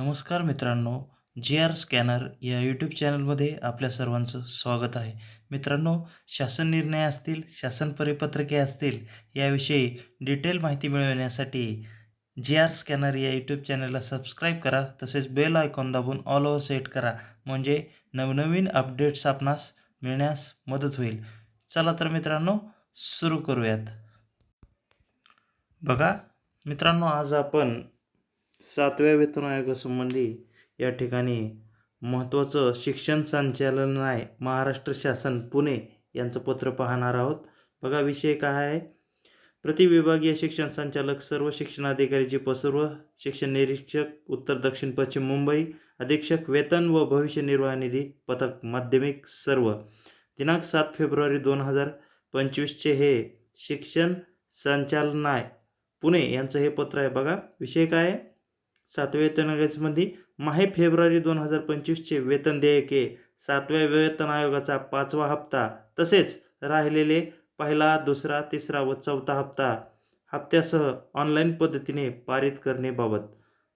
नमस्कार मित्रांनो G R scanner या यूट्यूब चॅनलमध्ये आपल्या सर्वांचं स्वागत आहे. मित्रांनो शासन निर्णय असतील शासन परिपत्रके असतील याविषयी डिटेल माहिती मिळवण्यासाठी जी आर स्कॅनर या यूट्यूब चॅनलला सबस्क्राईब करा तसेच बेल आयकॉन दाबून ऑल ओव्हर सेट करा म्हणजे नवनवीन अपडेट्स आपणास मिळण्यास मदत होईल. चला तर मित्रांनो सुरू करूयात. बघा मित्रांनो आज आपण सातव्या वेतन आयोगासंबंधी या ठिकाणी महत्त्वाचं शिक्षण संचालनालय महाराष्ट्र शासन पुणे यांचं पत्र पाहणार आहोत. बघा विषय काय आहे? प्रतिविभागीय शिक्षण संचालक सर्व शिक्षणाधिकारीचे जी सर्व शिक्षण निरीक्षक उत्तर दक्षिण पश्चिम मुंबई अधीक्षक वेतन व भविष्य निर्वाह निधी पथक माध्यमिक सर्व. दिनांक सात फेब्रुवारी दोन हजार पंचवीसचे हे शिक्षण संचालनाय पुणे यांचं हे पत्र आहे. बघा विषय काय आहे? सातव्या वेतन आयोगामध्ये माहे फेब्रुवारी दोन हजार पंचवीसचे वेतन देयके. सातव्या वेतन आयोगाचा पाचवा हप्ता. तसेच राहिलेले पहिला दुसरा तिसरा व चौथा हप्ता. हप्त्यासह ऑनलाईन पद्धतीने पारित करण्याबाबत.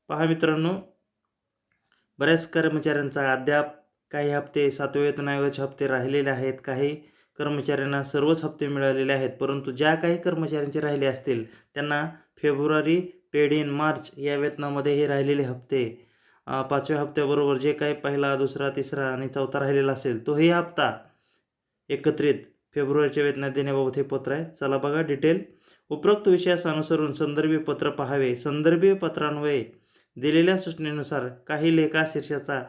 पहा मित्रांनो बऱ्याच कर्मचाऱ्यांचा अद्याप काही हप्ते सातव्या वेतन आयोगाचे हप्ते राहिलेले आहेत काही कर्मचाऱ्यांना सर्वच हप्ते मिळालेले आहेत परंतु ज्या काही कर्मचाऱ्यांचे राहिले असतील त्यांना फेब्रुवारी पेड इन मार्च या वेतनामध्ये हे राहिलेले हप्ते. पाचव्या हप्त्याबरोबर जे काही पहिला दुसरा तिसरा आणि चौथा राहिलेला असेल तो हे हप्ता एकत्रित फेब्रुवारीच्या वेतनात देण्याबाबत हे पत्र आहे. चला बघा डिटेल. उपरोक्त विषयास अनुसरून संदर्भी पत्र पहावे. संदर्भी पत्रान्वये दिलेल्या सूचनेनुसार काही लेखा शीर्षाचा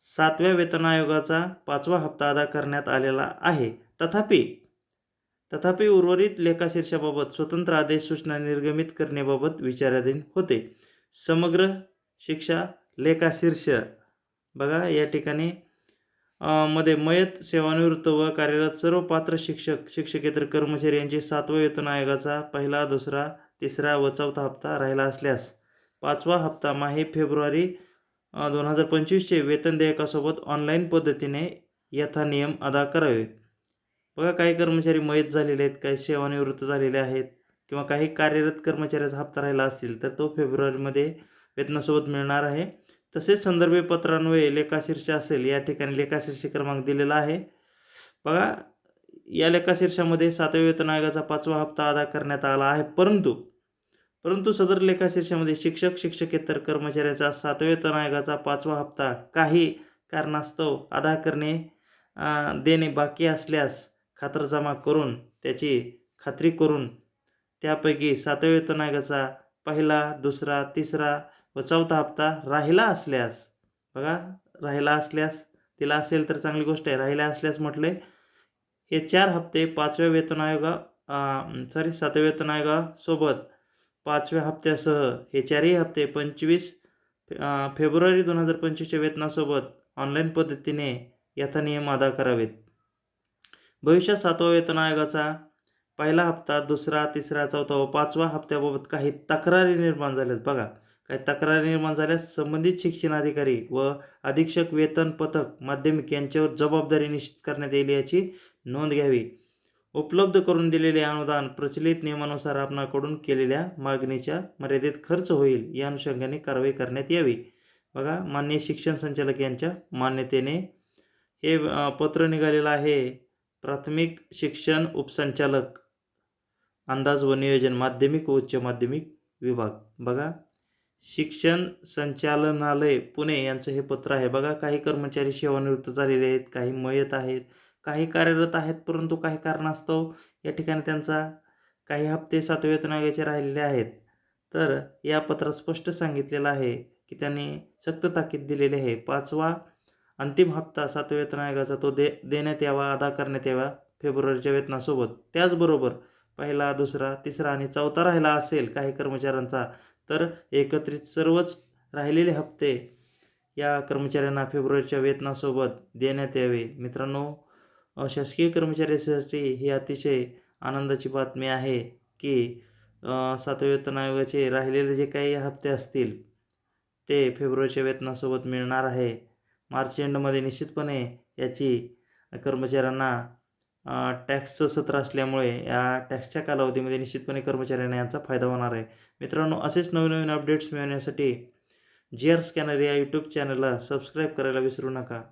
सातव्या वेतन आयोगाचा पाचवा हप्ता अदा करण्यात आलेला आहे. तथापि तथापि उर्वरित लेखाशीर्षाबाबत स्वतंत्र आदेश सूचना निर्गमित करण्याबाबत विचाराधीन होते. समग्र शिक्षा लेखाशीर्ष. बघा या ठिकाणी मध्ये मयत सेवानिवृत्त व कार्यरत सर्व पात्र शिक्षक शिक्षकेतर कर्मचारी यांचे सातवा वेतन आयोगाचा पहिला दुसरा तिसरा व चौथा हप्ता राहिला असल्यास पाचवा हप्ता माहे फेब्रुवारी दोन हजार पंचवीसचे वेतन देयकासोबत ऑनलाईन पद्धतीने यथा नियम अदा करावे. बघा काही कर्मचारी मयत झालेले आहेत काही सेवानिवृत्त झालेले आहेत किंवा काही कार्यरत कर्मचाऱ्याचा हप्ता राहिला असतील तर तो फेब्रुवारीमध्ये वेतनासोबत मिळणार आहे. तसेच संदर्भ पत्रान्वये लेखाशीर्ष असेल या ठिकाणी लेखाशीर्ष क्रमांक दिलेला आहे. बघा या लेखाशीर्षामध्ये सातव्या वेतन आयोगाचा पाचवा हप्ता अदा करण्यात आला आहे परंतु परंतु सदर लेखाशीर्षामध्ये शिक्षक शिक्षकेतर कर्मचाऱ्याचा सातव्या वेतन आयोगाचा पाचवा हप्ता काही कारणास्तव अदा करणे देणे बाकी असल्यास खातरजमा करून त्याची खात्री करून त्यापैकी सातव्या वेतन आयोगाचा पहिला दुसरा तिसरा व चौथा हप्ता राहिला असल्यास बघा राहिला असल्यास तिला असेल तर चांगली गोष्ट आहे. राहिला असल्यास म्हटले हे चार हप्ते पाचव्या वेतन आयोगा सॉरी सातव्या वेतन आयोगासोबत पाचव्या हप्त्यासह हे चारही हप्ते पंचवीस फेब्रुवारी दोन हजार पंचवीसच्या वेतनासोबत ऑनलाईन पद्धतीने यथानियम अदा करावेत. भविष्यात सातवा वेतन आयोगाचा पहिला हप्ता दुसरा तिसरा चौथा व पाचवा हप्त्याबाबत काही तक्रारी निर्माण झाल्यास बघा काही तक्रारी निर्माण झाल्यास संबंधित शिक्षणाधिकारी व अधीक्षक वेतन पथक माध्यमिक यांच्यावर जबाबदारी निश्चित करण्यात येईल याची नोंद घ्यावी. उपलब्ध करून दिलेले अनुदान प्रचलित नियमानुसार आपणाकडून केलेल्या मागणीच्या मर्यादेत खर्च होईल या अनुषंगाने कारवाई करण्यात यावी. बघा मान्य शिक्षण संचालक यांच्या मान्यतेने हे पत्र निघालेलं आहे. प्राथमिक शिक्षण उपसंचालक अंदाज व नियोजन माध्यमिक व उच्च माध्यमिक विभाग. बघा शिक्षण संचालनालय पुणे यांचं हे पत्र आहे. बघा काही कर्मचारी सेवानिवृत्त झालेले आहेत काही मयत आहेत काही कार्यरत आहेत परंतु काही कारणास्तव या ठिकाणी त्यांचा काही हप्ते सातव्या वेतन आयोगाचे राहिलेले आहेत. तर या पत्रात स्पष्ट सांगितलेलं आहे की त्यांनी सक्त ताकीद दिलेली आहे. पाचवा अंतिम हप्ता सातव्या वेतन आयोगाचा तो दे देण्यात यावा अदा करण्यात यावा फेब्रुवारीच्या वेतनासोबत. त्याचबरोबर पहिला दुसरा तिसरा आणि चौथा राहिला असेल काही कर्मचाऱ्यांचा तर एकत्रित सर्वच राहिलेले हप्ते या कर्मचाऱ्यांना फेब्रुवारीच्या वेतनासोबत देण्यात यावे. मित्रांनो शासकीय कर्मचाऱ्यासाठी ही अतिशय आनंदाची बातमी आहे की सातव्या वेतन आयोगाचे राहिलेले जे काही हप्ते असतील ते फेब्रुवारीच्या वेतनासोबत मिळणार आहे. मार्च एंडमध्ये निश्चितपणे याची कर्मचाऱ्यांना टॅक्सचं सत्र असल्यामुळे या टॅक्सच्या कालावधीमध्ये निश्चितपणे कर्मचाऱ्यांना यांचा फायदा होणार आहे. मित्रांनो असेच नवीन नवीन अपडेट्स मिळवण्यासाठी जी आर स्कॅनर या यूट्यूब चॅनलला सबस्क्राईब करायला विसरू नका.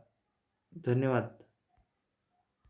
धन्यवाद.